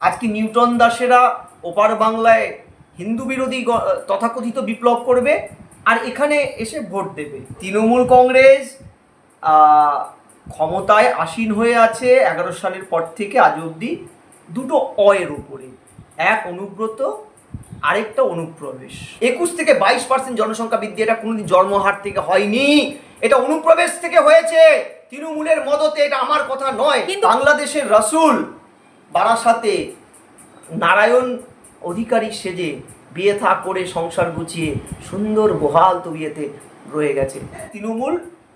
আজকে নিউটন দাসেরা ওপার বাংলায় হিন্দু বিরোধী তথাকথিত বিপ্লব করবে আর এখানে এসে ভোট দেবে। তৃণমূল কংগ্রেস ক্ষমতায় আসীন হয়ে আছে এগারো সালের পর থেকে আজ অবধি দুটো অয়ের উপরে। এক অনুব্রত আরেকটা অনুপ্রবেশ। একুশ থেকে বাইশ পার্সেন্ট জনসংখ্যা বৃদ্ধি এটা কোনোদিন জন্মহার থেকে হয়নি। এটা অনুপ্রবেশ থেকে হয়েছে। তৃণমূলের মদতে এটা আমার কথা নয়। বাংলাদেশের রাসূল বারাসাতে নারায়ণ অধিকারী সেজে বিয়ে থা করে সংসার গুছিয়ে সুন্দর বহাল তো বিয়েতে রয়ে গেছে। তৃণমূল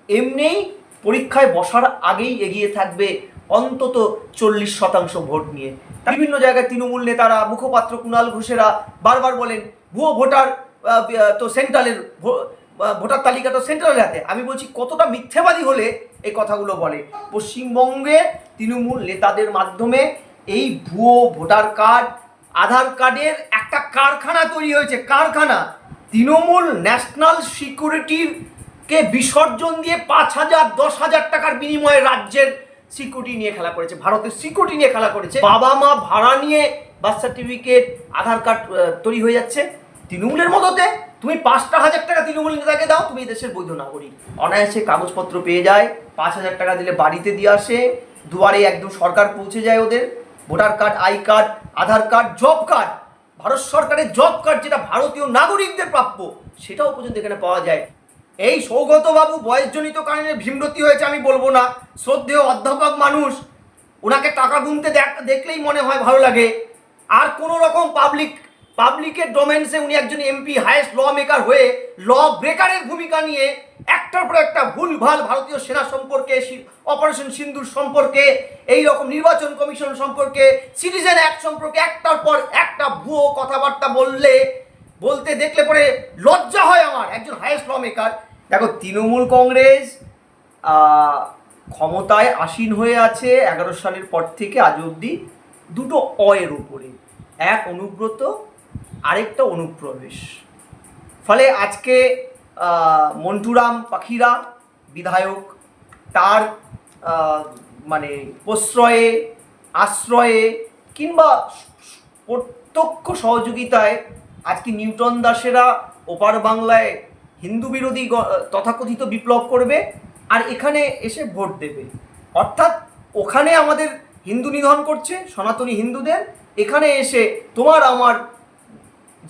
এমনিই পরীক্ষায় বসার আগেই এগিয়ে থাকবে অন্তত চল্লিশ শতাংশ ভোট নিয়ে। বিভিন্ন জায়গায় তৃণমূল নেতারা, মুখপাত্র কুণাল ঘোষেরা বারবার বলেন, ভুয়ো ভোটার তো সেন্ট্রালের ভোটার তালিকা তো সেন্ট্রালের হাতে। আমি বলছি, কতটা মিথ্যেবাদী হলে এই কথাগুলো বলে। পশ্চিমবঙ্গে তৃণমূল নেতাদের মাধ্যমে এই ভুয়ো ভোটার কার্ড, আধার কার্ডের একটা কারখানা তৈরি হয়েছে। কারখানা তৃণমূল ন্যাশনাল সিকিউরিটির কে বিসর্জন দিয়ে পাঁচ হাজার, দশ হাজার টাকার বিনিময়ে রাজ্যের সিকিউরিটি নিয়ে খেলা করেছে, ভারতের সিকিউরিটি নিয়ে খেলা করেছে। বাবা মা ভাড়া নিয়ে বার্থ সার্টিফিকেট আধার কার্ড তৈরি হয়ে যাচ্ছে। তৃণমূলের মতোতে তুমি পাঁচটা হাজার টাকা তৃণমূল নেতাকে দাও, তুমি দেশের বৈধ নাগরিক। অনায়াসে কাগজপত্র পেয়ে যায়, পাঁচ হাজার টাকা দিলে বাড়িতে দিয়ে আসে, দুয়ারে একদম সরকার পৌঁছে যায় ওদের। Voter card, I card, Aadhaar card, job card. Bharat সরকারের জব কার্ড যেটা ভারতীয় নাগরিকদের প্রাপ্য, সেটাও পর্যন্ত এখানে পাওয়া যায়। এই সৌগতবাবু বয়সজনিত কারণে ভীমরতি হয়েছে, আমি বলব না। শ্রদ্ধেয় অধ্যাপক মানুষ ওনাকে টাকা গুনতে দেখ- দেখলেই মনে হয় ভালো লাগে। আর কোনো রকম পাবলিক পাবলিকের ডোমেন্সে উনি একজন এমপি হায়েস্ট ল মেকার হয়ে ল ব্রেকারের ভূমিকা নিয়ে একটার পর একটা ভুলভাল ভারতীয় সেনা সম্পর্কে অপারেশন সিন্ধুর সম্পর্কে এই রকম নির্বাচন কমিশন সম্পর্কে সিটিজেন অ্যাক্ট সম্পর্কে একটার পর একটা ভুয়ো কথাবার্তা বললে, বলতে দেখলে পরে লজ্জা হয় আমার, একজন হায়েস্ট ল মেকার দেখো, তৃণমূল কংগ্রেস ক্ষমতায় আসীন হয়ে আছে এগারো সালের পর থেকে আজ অবধি দুটো অয়ের উপরে। এক অনুব্রত আরেকটা অনুপ্রবেশ। ফলে আজকে মন্টুরাম পাখিরা, বিধায়ক তার মানে প্রশ্রয়ে, আশ্রয়ে কিংবা প্রত্যক্ষ সহযোগিতায় আজকে নিউটন দাসেরা ওপার বাংলায় হিন্দু বিরোধী তথাকথিত বিপ্লব করবে আর এখানে এসে ভোট দেবে। অর্থাৎ ওখানে আমাদের হিন্দু নিধন করছে, সনাতনী হিন্দুদের। এখানে এসে তোমার, আমার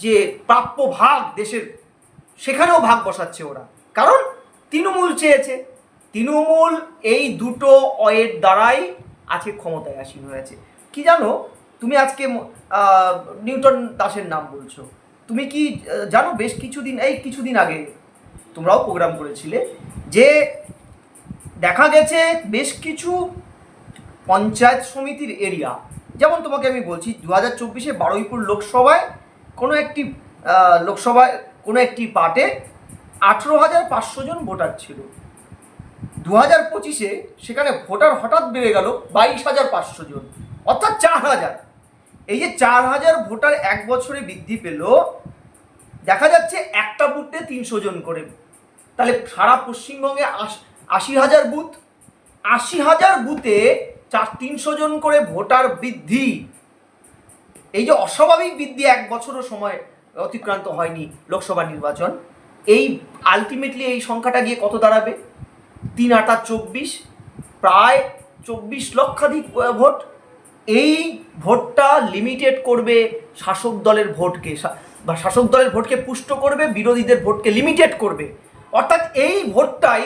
যে প্রাপ্য ভাগ দেশের, সেখানেও ভাগ বসাচ্ছে ওরা। কারণ তৃণমূল চেয়েছে। তৃণমূল এই দুটো অয়ের দ্বারাই আজকে ক্ষমতায় আসীন হয়েছে। কি জানো? তুমি আজকে নিউটন দাসের নাম বলছো। তুমি কি জানো বেশ কিছুদিন, এই কিছুদিন আগে তোমরাও প্রোগ্রাম করেছিলে যে দেখা গেছে বেশ কিছু পঞ্চায়েত সমিতির এরিয়া যেমন তোমাকে আমি বলছি দু হাজার চব্বিশে বারুইপুর লোকসভায় কোনো একটি লোকসভায় কোনো একটি পার্টে আঠেরো হাজার পাঁচশো জন ভোটার ছিল। দু হাজার পঁচিশে সেখানে ভোটার হঠাৎ বেড়ে গেল বাইশ হাজার পাঁচশো জন, অর্থাৎ চার হাজার। এই যে চার হাজার ভোটার এক বছরে বৃদ্ধি পেল, দেখা যাচ্ছে একটা বুথে তিনশো জন করে। তাহলে সারা পশ্চিমবঙ্গে আশ- হাজার বুথ, আশি হাজার বুথে চার, তিনশো জন করে ভোটার বৃদ্ধি। এই যে অস্বাভাবিক বৃদ্ধি এক বছরও সময় অতিক্রান্ত হয়নি লোকসভা নির্বাচন, এই আলটিমেটলি এই সংখ্যাটা গিয়ে কত দাঁড়াবে? তিন আটা চব্বিশ, প্রায় চব্বিশ লক্ষাধিক ভোট। এই ভোটটা লিমিটেড করবে শাসক দলের ভোটকে বা শাসক দলের ভোটকে পুষ্ট করবে, বিরোধীদের ভোটকে লিমিটেড করবে। অর্থাৎ এই ভোটটাই,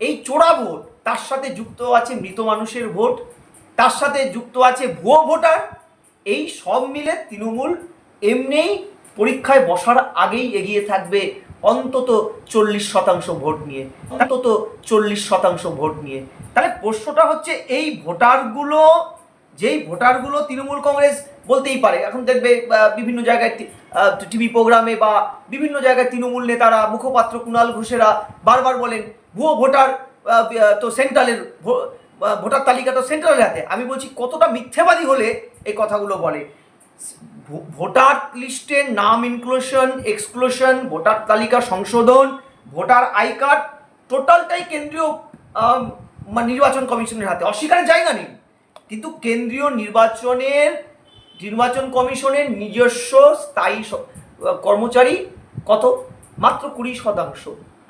এই চোরা ভোট, তার সাথে যুক্ত আছে মৃত মানুষের ভোট, তার সাথে যুক্ত আছে ভুয়ো ভোটার এই সব মিলে তৃণমূল এমনিই পরীক্ষায় বসার আগেই এগিয়ে থাকবে অন্তত চল্লিশ শতাংশ ভোট নিয়ে, অন্তত চল্লিশ শতাংশ ভোট নিয়ে। তাহলে প্রশ্নটা হচ্ছে এই ভোটারগুলো, যেই ভোটারগুলো তৃণমূল কংগ্রেস বলতেই পারে, এখন দেখবে বিভিন্ন জায়গায় টিভি প্রোগ্রামে বা বিভিন্ন জায়গায় তৃণমূল নেতারা, মুখপাত্র কুণাল ঘোষেরা বারবার বলেন, ভুয়ো ভোটার তো সেন্ট্রালের ভোটার তালিকা তো সেন্ট্রালের হাতে। আমি বলছি, কতটা মিথ্যাবাদী হলে এই কথাগুলো বলে। ভোটার লিস্টের নাম ইনক্লুশন এক্সক্লুশন ভোটার তালিকা সংশোধন, ভোটার আই কার্ড, টোটালটাই কেন্দ্রীয় নির্বাচন কমিশনের হাতে। অস্বীকারের জায়গা নেই। কিন্তু কেন্দ্রীয় নির্বাচনের, নির্বাচন কমিশনের নিজস্ব স্থায়ী কর্মচারী কত? মাত্র কুড়ি শতাংশ।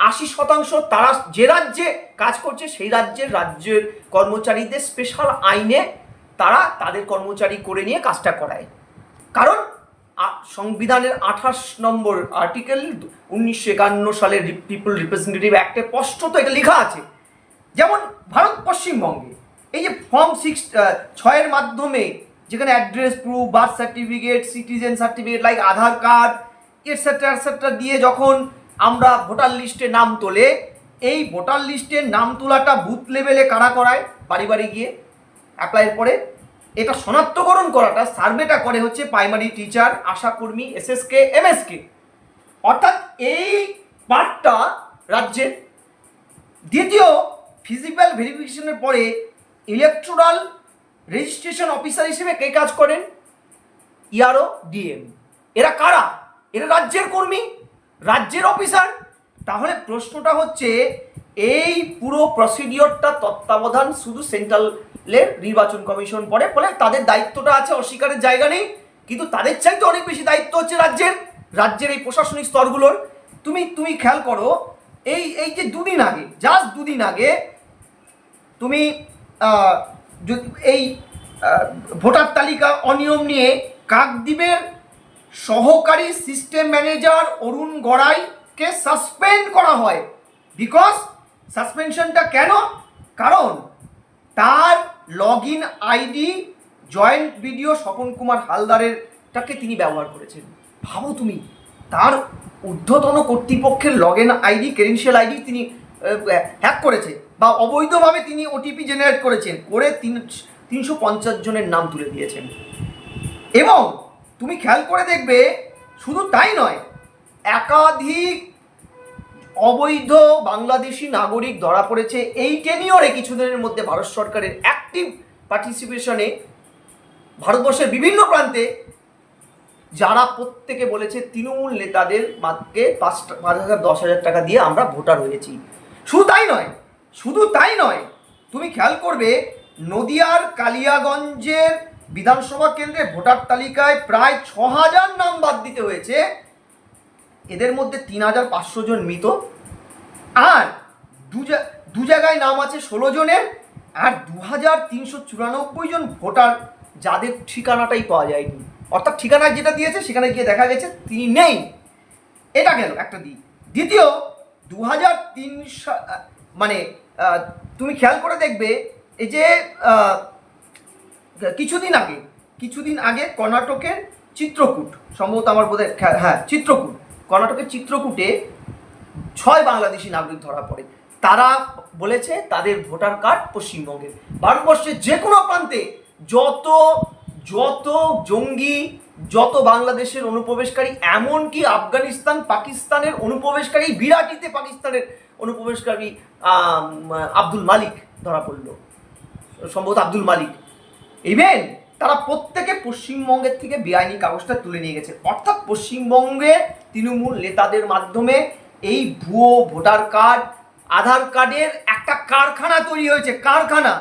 আশি শতাংশ তারা যে রাজ্যে কাজ করছে, সেই রাজ্যের রাজ্যের কর্মচারীদের স্পেশাল আইনে তারা তাদের কর্মচারী করে নিয়ে কাজটা করায়। কারণ সংবিধানের আঠাশ নম্বর আর্টিকেল উনিশশো একান্ন সালের পিপল রিপ্রেজেন্টেটিভ অ্যাক্টে স্পষ্টত এটা লেখা আছে। যেমন ভারত পশ্চিমবঙ্গে এই যে ফর্ম সিক্স ছয়ের মাধ্যমে যেখানে address proof birth certificate citizen certificate like Aadhaar card etcetera etcetera দিয়ে যখন আমরা ভোটার লিস্টে নাম তোলে, এই ভোটার লিস্টে নাম তোলাটা বুথ লেভেলে কারা করায়? বাড়ি বাড়ি গিয়ে অ্যাপ্লাইয়ের পরে। এটা শনাক্তকরণ করাটা, সার্ভেটা করে হচ্ছে প্রাইমারি টিচার আশাকর্মী এসএসকে এমএসকে অর্থাৎ এই পার্টটা রাজ্যের দ্বিতীয় ফিজিক্যাল ভেরিফিকেশনের পরে ইলেকট্রাল রেজিস্ট্রেশন অফিসার হিসেবে কে কাজ করেন? ইয়ারও ডিএম এরা কারা? এরা রাজ্যের কর্মী? রাজ্যের অফিসার? তাহলে প্রশ্নটা হচ্ছে, এই পুরো প্রসিডিওরটা তত্ত্বাবধান শুধু সেন্ট্রালের নির্বাচন কমিশন পড়ে ফলে তাদের দায়িত্বটা আছে অস্বীকারের জায়গা নেই, কিন্তু তাদের চাইতে অনেক বেশি দায়িত্ব হচ্ছে রাজ্যের রাজ্যের এই প্রশাসনিক স্তরগুলোর। তুমি তুমি খেয়াল করো, এই এই যে দুদিন আগে জাস্ট দুদিন আগে, তুমি এই ভোটার তালিকা অনিয়ম নিয়ে কাকদ্বীপের সহকারী সিস্টেম ম্যানেজার অরুণ গড়াইকে সাসপেন্ড করা হয়। বিকজ সাসপেনশনটা কেন? কারণ তার log in ID joint BDO Swapan Kumar হালদারের তিনি ব্যবহার করেছেন। ভাবো তুমি, তার ঊর্ধ্বতন কর্তৃপক্ষের log in ID credential ID তিনি হ্যাক করেছে বা অবৈধভাবে তিনি ওটিপি জেনারেট করেছেন, করে তিন, তিনশো পঞ্চাশ জনের নাম তুলে দিয়েছেন। এবং তুমি খেয়াল করে দেখবে, শুধু তাই নয়, একাধিক অবৈধ বাংলাদেশি নাগরিক ধরা পড়েছে এই টেনিওরে কিছুদিনের মধ্যে ভারত সরকারের অ্যাক্টিভ পার্টিসিপেশনে ভারতবর্ষের বিভিন্ন প্রান্তে, যারা প্রত্যেকে বলেছে তৃণমূল নেতাদের মাত্রকে পাঁচ পাঁচ হাজার, দশ হাজার টাকা দিয়ে আমরা ভোটার হয়েছি। শুধু তাই নয়, শুধু তাই নয়, তুমি খেয়াল করবে নদিয়ার কালিয়াগঞ্জের বিধানসভা কেন্দ্রে ভোটার তালিকায় প্রায় ছ হাজার নাম বাদ দিতে হয়েছে। এদের মধ্যে তিন হাজার পাঁচশো জন মৃত। আর দু জায়গায় নাম আছে ষোলো জনের। আর দু হাজার তিনশো চুরানব্বই জন ভোটার যাদের ঠিকানাটাই পাওয়া যায়নি। অর্থাৎ ঠিকানায় যেটা দিয়েছে, সেখানে গিয়ে দেখা গেছে তিনি নেই। এটা গেল একটা দিক। দ্বিতীয় দু হাজার তিন সা- মানে তুমি খেয়াল করে দেখবে, এই যে কিছুদিন আগে কিছুদিন আগে কর্ণাটকের চিত্রকূট, সম্ভবত আমার খে- হ্যাঁ চিত্রকূট, কর্ণাটকের চিত্রকূটে ছয় বাংলাদেশি নাগরিক ধরা পড়ে। তারা বলেছে তাদের ভোটার কার্ড পশ্চিমবঙ্গের। ভারতবর্ষের যে কোনো প্রান্তে যত যত জঙ্গি, যত বাংলাদেশের অনুপ্রবেশকারী, এমনকি আফগানিস্তান, পাকিস্তানের অনুপ্রবেশকারী, বিরাটিতে পাকিস্তানের অনুপ্রবেশকারী আব্দুল মালিক ধরা পড়ল। সম্ভবত আব্দুল মালিক। ইভেন তারা প্রত্যেকে পশ্চিমবঙ্গের থেকে বেআইনি কাগজটা তুলে নিয়ে গেছে। অর্থাৎ পশ্চিমবঙ্গে তৃণমূল নেতাদের মাধ্যমে এই ভুয়ো ভোটার কার্ড, আধার কার্ডের একটা কারখানা তৈরি হয়েছে, কারখানা।